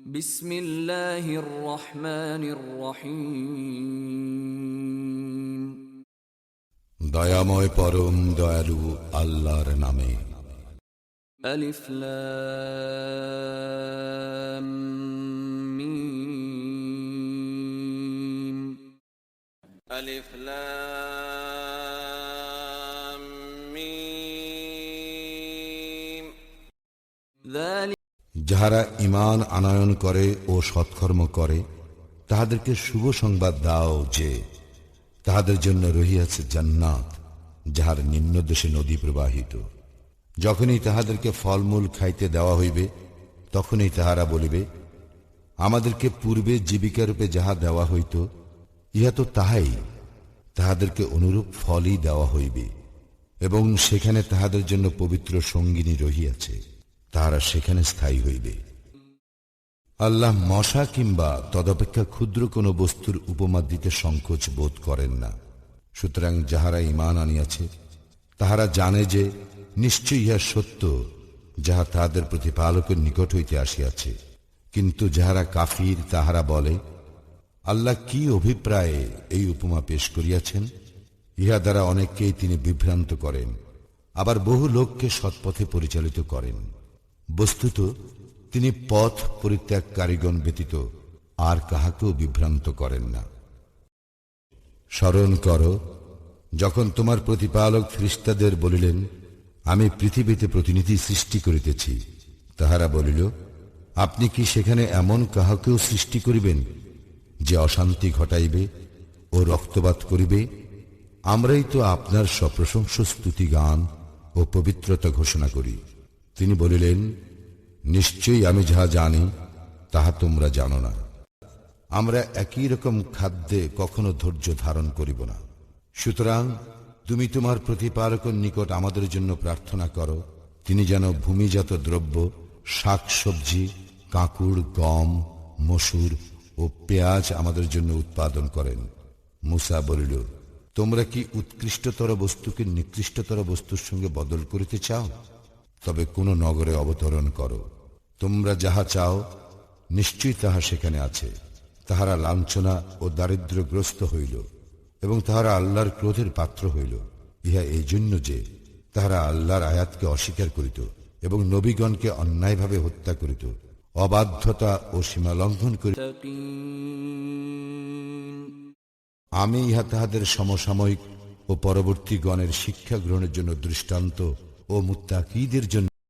بسم الله الرحمن الرحيم দয়াময় পরম দয়ালু আল্লাহর নামে ألف لام ميم ألف لام ميم ذلك যাহারা ইমান আনয়ন করে ও সৎকর্ম করে, তাহাদেরকে শুভ সংবাদ দাও যে, তাহাদের জন্য রহিয়াছে জান্নাত, যাহার নিম্নদেশে নদী প্রবাহিত। যখনই তাহাদেরকে ফলমূল খাইতে দেওয়া হইবে, তখনই তাহারা বলিবে, আমাদেরকে পূর্বে জীবিকারূপে যাহা দেওয়া হইত, ইহা তো তাহাই। তাহাদেরকে অনুরূপ ফলই দেওয়া হইবে এবং সেখানে তাহাদের জন্য পবিত্র সঙ্গিনী রহিয়াছে। তাহারা সেখানে স্থায়ী হইবে। আল্লাহ মশা কিংবা তদপেক্ষা ক্ষুদ্র কোনো বস্তুর উপমা দিতে সংকোচ বোধ করেন না। সুতরাং যাহারা ইমান আনিয়াছে, তাহারা জানে যে নিশ্চয় ইহা সত্য, যাহা তাহাদের প্রতিপালকের নিকট হইতে আসিয়াছে। কিন্তু যাহারা কাফির, তাহারা বলে, আল্লাহ কি অভিপ্রায়ে এই উপমা পেশ করিয়াছেন? ইহা দ্বারা অনেককেই তিনি বিভ্রান্ত করেন, আবার বহু লোককে সৎপথে পরিচালিত করেন। বস্তুত তিনি পথ পরিত্যাগকারীগণ ব্যতীত আর কাহাকেও বিভ্রান্ত করেন না। স্মরণ করো, যখন তোমার প্রতিপালক খ্রিস্টাদের বলিলেন, আমি পৃথিবীতে প্রতিনিধি সৃষ্টি করিতেছি। তাহারা বলিল, আপনি কি সেখানে এমন কাহাকেও সৃষ্টি করিবেন, যে অশান্তি ঘটাইবে ও রক্তপাত করিবে? আমরাই তো আপনার সপ্রশংস স্তুতি গান ও পবিত্রতা ঘোষণা করি। তিনি বলিলেন, নিশ্চয়ই আমি যাহা জানি, তাহা তোমরা জানো না। আমরা একই রকম খাদ্যে কখনো ধৈর্য ধারণ করিব না। সুতরাং তুমি তোমার প্রতিপালকের নিকট আমাদের জন্য প্রার্থনা করো, তিনি যেন ভূমিজাত দ্রব্য শাক সবজি কাঁকুড়, গম, মসুর ও পেঁয়াজ আমাদের জন্য উৎপাদন করেন। মুসা বলিল, তোমরা কি উৎকৃষ্টতর বস্তুকে নিকৃষ্টতর বস্তুর সঙ্গে বদল করিতে চাও? তবে কোনো নগরে অবতরণ করো। তোমরা যাহা চাও, নিশ্চয়ই তাহা সেখানে আছে। তাহারা লাঞ্ছনা ও দারিদ্র্যগ্রস্ত হইল এবং তাহারা আল্লাহর ক্রোধের পাত্র হইল। ইহা এই জন্য যে, তাহারা আল্লাহর আয়াতকে অস্বীকার করিত এবং নবীগণকে অন্যায়ভাবে হত্যা করিত, অবাধ্যতা ও সীমা লঙ্ঘন করিত। আমি ইহা তাহাদের সমসাময়িক ও পরবর্তী গণের শিক্ষা গ্রহণের জন্য দৃষ্টান্ত ও মুত্তাকিদের জন্য